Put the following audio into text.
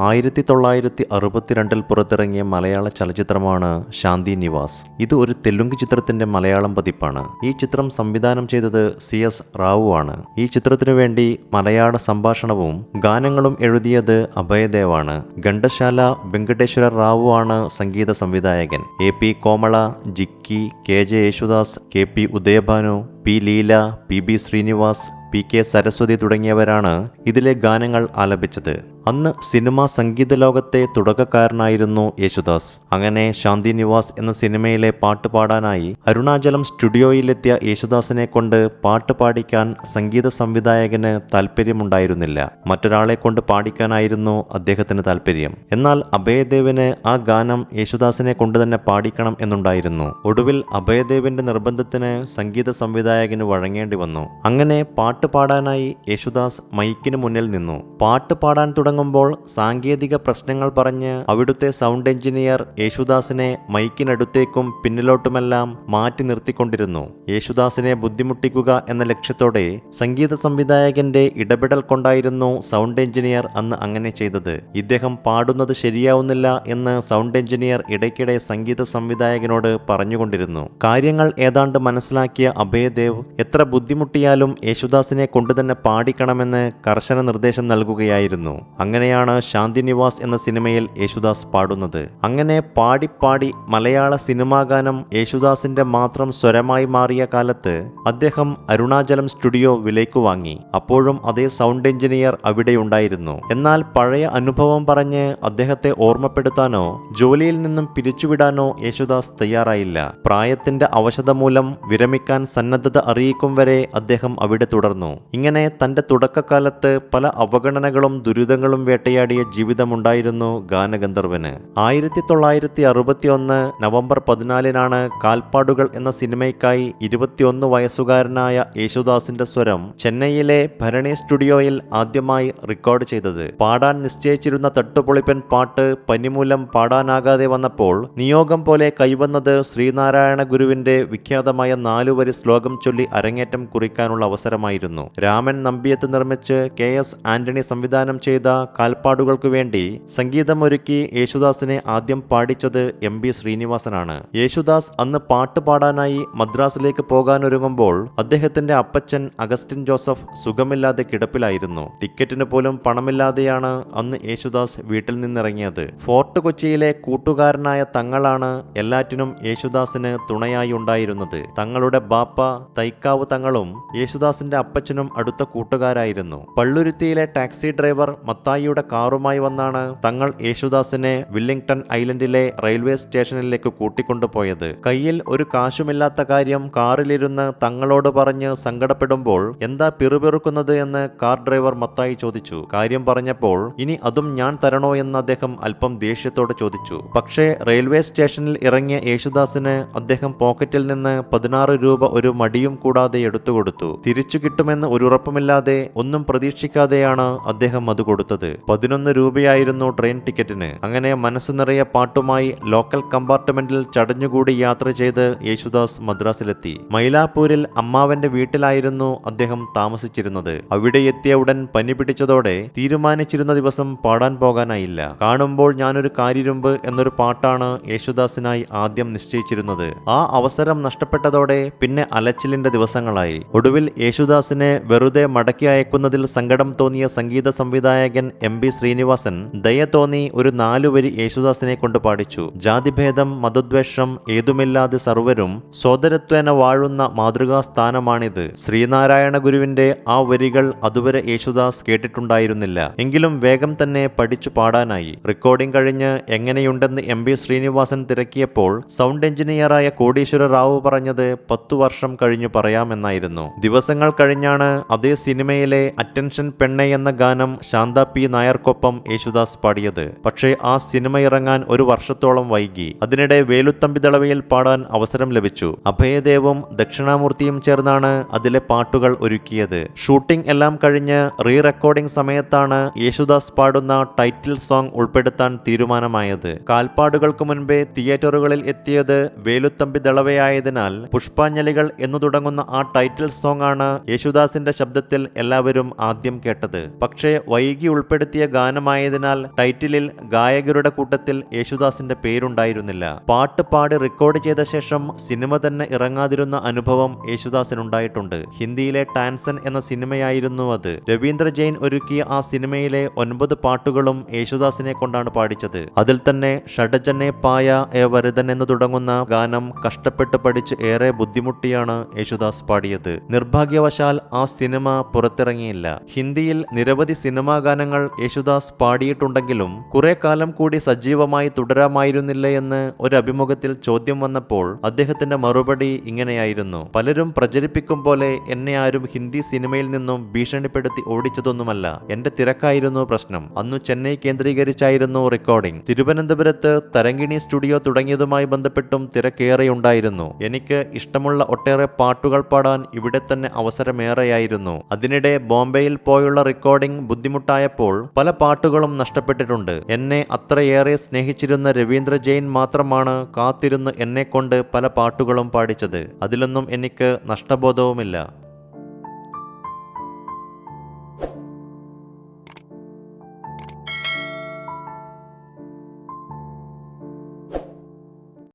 ആയിരത്തി തൊള്ളായിരത്തി അറുപത്തിരണ്ടിൽ പുറത്തിറങ്ങിയ മലയാള ചലച്ചിത്രമാണ് ശാന്തി നിവാസ്. ഇത് ഒരു തെലുങ്ക് ചിത്രത്തിന്റെ മലയാളം പതിപ്പാണ്. ഈ ചിത്രം സംവിധാനം ചെയ്തത് സി എസ് റാവു ആണ്. ഈ ചിത്രത്തിനു വേണ്ടി മലയാള സംഭാഷണവും ഗാനങ്ങളും എഴുതിയത് അഭയദേവാണ് ഘണ്ടശാല വെങ്കടേശ്വര റാവു ആണ് സംഗീത സംവിധായകൻ. A P Komala Jikki K J Yesudas K P Udayabhanu P Leela P B Srinivas P K Saraswati തുടങ്ങിയവരാണ് ഇതിലെ ഗാനങ്ങൾ ആലപിച്ചത്. അന്ന് സിനിമാ സംഗീത ലോകത്തെ തുടക്കക്കാരനായിരുന്നു യേശുദാസ്. അങ്ങനെ ശാന്തിനിവാസ് എന്ന സിനിമയിലെ പാട്ട് പാടാനായി അരുണാചലം സ്റ്റുഡിയോയിലെത്തിയ യേശുദാസിനെ കൊണ്ട് പാട്ട് പാടിക്കാൻ സംഗീത സംവിധായകന് താല്പര്യമുണ്ടായിരുന്നില്ല മറ്റൊരാളെ കൊണ്ട് പാടിക്കാനായിരുന്നു അദ്ദേഹത്തിന് താല്പര്യം എന്നാൽ അഭയദേവിന് ആ ഗാനം യേശുദാസിനെ കൊണ്ട് തന്നെ പാടിക്കണം എന്നുണ്ടായിരുന്നു. ഒടുവിൽ അഭയദേവിന്റെ നിർബന്ധത്തിന് സംഗീത സംവിധായകന് വഴങ്ങേണ്ടി വന്നു. അങ്ങനെ പാട്ട് പാടാനായി യേശുദാസ് മൈക്കിന് മുന്നിൽ നിന്നു. പാട്ട് പാടാൻ തുടങ്ങുമ്പോൾ സാങ്കേതിക പ്രശ്നങ്ങൾ പറഞ്ഞ് അവിടുത്തെ സൗണ്ട് എഞ്ചിനീയർ യേശുദാസിനെ മൈക്കിനടുത്തേക്കും പിന്നിലോട്ടുമെല്ലാം മാറ്റി നിർത്തിക്കൊണ്ടിരുന്നു. യേശുദാസിനെ ബുദ്ധിമുട്ടിക്കുക എന്ന ലക്ഷ്യത്തോടെ സംഗീത സംവിധായകന്റെ ഇടപെടൽ കൊണ്ടായിരുന്നു സൗണ്ട് എഞ്ചിനീയർ അന്ന് അങ്ങനെ ചെയ്തത്. ഇദ്ദേഹം പാടുന്നത് ശരിയാവുന്നില്ല എന്ന് സൗണ്ട് എഞ്ചിനീയർ ഇടയ്ക്കിടെ സംഗീത സംവിധായകനോട് പറഞ്ഞുകൊണ്ടിരുന്നു. കാര്യങ്ങൾ ഏതാണ്ട് മനസ്സിലാക്കിയ അഭയദേവ് എത്ര ബുദ്ധിമുട്ടിയാലും യേശുദാസിനെ കൊണ്ടുതന്നെ പാടിക്കണമെന്ന് കർശന നിർദ്ദേശം നൽകുകയായിരുന്നു. അങ്ങനെയാണ് ശാന്തിനിവാസ് എന്ന സിനിമയിൽ യേശുദാസ് പാടുന്നത്. അങ്ങനെ പാടി പാടി മലയാള സിനിമാ ഗാനം യേശുദാസിന്റെ മാത്രം സ്വരമായി മാറിയ കാലത്ത് അദ്ദേഹം അരുണാചലം സ്റ്റുഡിയോ വിലയ്ക്ക് വാങ്ങി. അപ്പോഴും അതേ സൗണ്ട് എഞ്ചിനീയർ അവിടെ ഉണ്ടായിരുന്നു എന്നാൽ പഴയ അനുഭവം പറഞ്ഞ് അദ്ദേഹത്തെ ഓർമ്മപ്പെടുത്താനോ ജോലിയിൽ നിന്നും പിരിച്ചുവിടാനോ യേശുദാസ് തയ്യാറായില്ല. പ്രായത്തിന്റെ അവശത മൂലം വിരമിക്കാൻ സന്നദ്ധത അറിയിക്കും വരെ അദ്ദേഹം അവിടെ തുടർന്നു. ഇങ്ങനെ തന്റെ തുടക്കകാലത്ത് പല അവഗണനകളും ദുരിതങ്ങളും വേട്ടയാടിയ ജീവിതമുണ്ടായിരുന്നു ഗാനഗന്ധർവന്. ആയിരത്തി തൊള്ളായിരത്തി അറുപത്തിയൊന്ന് നവംബർ പതിനാലിനാണ് കാൽപ്പാടുകൾ എന്ന സിനിമയ്ക്കായി ഇരുപത്തിയൊന്ന് വയസ്സുകാരനായ യേശുദാസിന്റെ സ്വരം ചെന്നൈയിലെ ഭരണി സ്റ്റുഡിയോയിൽ ആദ്യമായി റെക്കോർഡ് ചെയ്തത്. പാടാൻ നിശ്ചയിച്ചിരുന്ന തട്ടുപൊളിപ്പൻ പാട്ട് പനിമൂലം പാടാനാകാതെ വന്നപ്പോൾ നിയോഗം പോലെ കൈവന്നത് ശ്രീനാരായണ ഗുരുവിന്റെ വിഖ്യാതമായ നാലുവരി ശ്ലോകം ചൊല്ലി അരങ്ങേറ്റം കുറിക്കാനുള്ള അവസരമായിരുന്നു. രാമൻ നമ്പിയത്ത് നിർമ്മിച്ച് കെ എസ് ആന്റണി സംവിധാനം ചെയ്ത കാൽപ്പാടുകൾക്കു വേണ്ടി സംഗീതമൊരുക്കി യേശുദാസിനെ ആദ്യം പാടിച്ചത് എം ബി ശ്രീനിവാസനാണ്. യേശുദാസ് അന്ന് പാട്ട് പാടാനായി മദ്രാസിലേക്ക് പോകാനൊരുങ്ങുമ്പോൾ അദ്ദേഹത്തിന്റെ അപ്പച്ചൻ അഗസ്റ്റിൻ ജോസഫ് സുഖമില്ലാതെ കിടപ്പിലായിരുന്നു. ടിക്കറ്റിന് പോലും പണമില്ലാതെയാണ് അന്ന് യേശുദാസ് വീട്ടിൽ നിന്നിറങ്ങിയത്. ഫോർട്ട് കൊച്ചിയിലെ കൂട്ടുകാരനായ തങ്ങളാണ് എല്ലാറ്റിനും യേശുദാസിന് തുണയായി ഉണ്ടായിരുന്നത്. തങ്ങളുടെ ബാപ്പ തൈക്കാവ് തങ്ങളും യേശുദാസിന്റെ അപ്പച്ചനും അടുത്ത കൂട്ടുകാരായിരുന്നു. പള്ളുരുത്തിയിലെ ടാക്സി ഡ്രൈവർ മത്തായിയുടെ കാറുമായി വന്നാണ് തങ്ങൾ യേശുദാസിനെ വില്ലിംഗ്ടൺ ഐലൻഡിലെ റെയിൽവേ സ്റ്റേഷനിലേക്ക് കൂട്ടിക്കൊണ്ടുപോയത്. കയ്യിൽ ഒരു കാശുമില്ലാത്ത കാര്യം കാറിലിരുന്ന് തങ്ങളോട് പറഞ്ഞ് സങ്കടപ്പെടുമ്പോൾ എന്താ പിറുപിറുക്കുന്നത് എന്ന് കാർ ഡ്രൈവർ മത്തായി ചോദിച്ചു. കാര്യം പറഞ്ഞപ്പോൾ ഇനി അതും ഞാൻ തരണോ എന്ന് അദ്ദേഹം അല്പം ദേഷ്യത്തോട് ചോദിച്ചു. പക്ഷേ റെയിൽവേ സ്റ്റേഷനിൽ ഇറങ്ങിയ യേശുദാസിന് അദ്ദേഹം പോക്കറ്റിൽ നിന്ന് പതിനാറ് രൂപ ഒരു മടിയും കൂടാതെ എടുത്തുകൊടുത്തു. തിരിച്ചു കിട്ടുമെന്ന് ഒരു ഉറപ്പുമില്ലാതെ ഒന്നും പ്രതീക്ഷിക്കാതെയാണ് അദ്ദേഹം അത് കൊടുത്തത്. പതിനൊന്ന് രൂപയായിരുന്നു ട്രെയിൻ ടിക്കറ്റിന്. അങ്ങനെ മനസ്സു നിറയെ പാട്ടുമായി ലോക്കൽ കമ്പാർട്ട്മെന്റിൽ ചടഞ്ഞുകൂടി യാത്ര ചെയ്ത് യേശുദാസ് മദ്രാസിലെത്തി. മൈലാപ്പൂരിൽ അമ്മാവന്റെ വീട്ടിലായിരുന്നു അദ്ദേഹം താമസിച്ചിരുന്നത്. അവിടെ എത്തിയ ഉടൻ പനി പിടിച്ചതോടെ തീരുമാനിച്ചിരുന്ന ദിവസം പാടാൻ പോകാനായില്ല. കാണുമ്പോൾ ഞാനൊരു കാര്യരുമ്പ് എന്നൊരു പാട്ടാണ് യേശുദാസിനായി ആദ്യം നിശ്ചയിച്ചിരുന്നത്. ആ അവസരം നഷ്ടപ്പെട്ടതോടെ പിന്നെ അലച്ചിലിന്റെ ദിവസങ്ങളായി. ഒടുവിൽ യേശുദാസിനെ വെറുതെ മടക്കി അയക്കുന്നതിൽ സങ്കടം തോന്നിയ സംഗീത സംവിധായകൻ എം ബി ശ്രീനിവാസൻ ദയ തോന്നി ഒരു നാലുവരി യേശുദാസിനെ കൊണ്ട് പാടിച്ചു. ജാതിഭേദം മതദ്വേഷം ഏതുമില്ലാതെ സർവരും സോദരത്വേന വാഴുന്ന മാതൃകാ സ്ഥാനമാണിത് ശ്രീനാരായണ ഗുരുവിന്റെ ആ വരികൾ അതുവരെ യേശുദാസ് കേട്ടിട്ടുണ്ടായിരുന്നില്ല. എങ്കിലും വേഗം തന്നെ പഠിച്ചു പാടാനായി. റെക്കോർഡിംഗ് കഴിഞ്ഞ് എങ്ങനെയുണ്ടെന്ന് എം ബി ശ്രീനിവാസൻ തിരക്കിയപ്പോൾ സൗണ്ട് എഞ്ചിനീയറായ കോടീശ്വര റാവു പറഞ്ഞത് പത്തു വർഷം കഴിഞ്ഞു പറയാമെന്നായിരുന്നു. ദിവസങ്ങൾ കഴിഞ്ഞാണ് അതേ സിനിമയിലെ അറ്റൻഷൻ പെണ്ണെ എന്ന ഗാനം ശാന്ത പി. നായർക്കൊപ്പം യേശുദാസ് പാടിയത്. പക്ഷേ ആ സിനിമ ഇറങ്ങാൻ ഒരു വർഷത്തോളം വൈകി. അതിനിടെ വേലുത്തമ്പി ദളവയിൽ പാടാൻ അവസരം ലഭിച്ചു. അഭയദേവും ദക്ഷിണാമൂർത്തിയും ചേർന്നാണ് അതിലെ പാട്ടുകൾ ഒരുക്കിയത്. ഷൂട്ടിംഗ് എല്ലാം കഴിഞ്ഞ് റീ റെക്കോർഡിംഗ് സമയത്താണ് യേശുദാസ് പാടുന്ന ടൈറ്റിൽ സോങ് ഉൾപ്പെടുത്താൻ തീരുമാനമായത്. കാൽപ്പാടുകൾക്ക് മുൻപേ തിയേറ്ററുകളിൽ എത്തിയത് വേലുത്തമ്പി ദളവയായതിനാൽ പുഷ്പാഞ്ജലികൾ എന്നു തുടങ്ങുന്ന ആ ടൈറ്റിൽ സോങ് ആണ് യേശുദാസിന്റെ ശബ്ദത്തിൽ എല്ലാവരും ആദ്യം കേട്ടത്. പക്ഷേ വൈകി ഉൾപ്പെടുത്തിയ ഗാനമായതിനാൽ ടൈറ്റിലിൽ ഗായകരുടെ കൂട്ടത്തിൽ യേശുദാസിന്റെ പേരുണ്ടായിരുന്നില്ല. പാട്ട് പാടി റെക്കോർഡ് ചെയ്ത ശേഷം സിനിമ തന്നെ ഇറങ്ങാതിരുന്ന അനുഭവം യേശുദാസിനുണ്ടായിട്ടുണ്ട്. ഹിന്ദിയിലെ ടാൻസൺ എന്ന സിനിമയായിരുന്നു അത്. രവീന്ദ്ര ജെയിൻ ഒരുക്കിയ ആ സിനിമയിലെ ഒൻപത് പാട്ടുകളും യേശുദാസിനെ കൊണ്ടാണ് പാടിച്ചത്. അതിൽ തന്നെ ഷഡജനെ പായ എ വരുതൻ എന്ന് തുടങ്ങുന്ന ഗാനം കഷ്ടപ്പെട്ട് പഠിച്ച് ഏറെ ബുദ്ധിമുട്ടിയാണ് യേശുദാസ് പാടിയത്. നിർഭാഗ്യവശാൽ ആ സിനിമ പുറത്തിറങ്ങിയില്ല. ഹിന്ദിയിൽ നിരവധി സിനിമാ ഗാനങ്ങൾ യേശുദാസ് പാടിയിട്ടുണ്ടെങ്കിലും കുറെ കാലം കൂടി സജീവമായി തുടരാമായിരുന്നില്ല എന്ന് ഒരു അഭിമുഖത്തിൽ ചോദ്യം വന്നപ്പോൾ അദ്ദേഹത്തിന്റെ മറുപടി ഇങ്ങനെയായിരുന്നു. പലരും പ്രചരിപ്പിക്കും പോലെ എന്നെ ആരും ഹിന്ദി സിനിമയിൽ നിന്നും ഭീഷണിപ്പെടുത്തി ഓടിച്ചതൊന്നുമല്ല. എന്റെ തിരക്കായിരുന്നു പ്രശ്നം. അന്നു ചെന്നൈ കേന്ദ്രീകരിച്ചായിരുന്നു റെക്കോർഡിംഗ് തിരുവനന്തപുരത്ത് തരങ്കിണി സ്റ്റുഡിയോ തുടങ്ങിയതുമായി ബന്ധപ്പെട്ടും തിരക്കേറെയുണ്ടായിരുന്നു. എനിക്ക് ഇഷ്ടമുള്ള ഒട്ടേറെ പാട്ടുകൾ പാടാൻ ഇവിടെ തന്നെ അവസരമേറെയായിരുന്നു. അതിനിടെ ബോംബെയിൽ പോയുള്ള റെക്കോർഡിംഗ് ബുദ്ധിമുട്ടായപ്പോൾ പല പാട്ടുകളും നഷ്ടപ്പെട്ടിട്ടുണ്ട്. എന്നെ അത്രയേറെ സ്നേഹിച്ചിരുന്ന രവീന്ദ്ര ജെയിൻ മാത്രമാണ് കാത്തിരുന്ന് എന്നെക്കൊണ്ട് പല പാട്ടുകളും പാടിച്ചത്. അതിലൊന്നും എനിക്ക് നഷ്ടബോധവുമില്ല.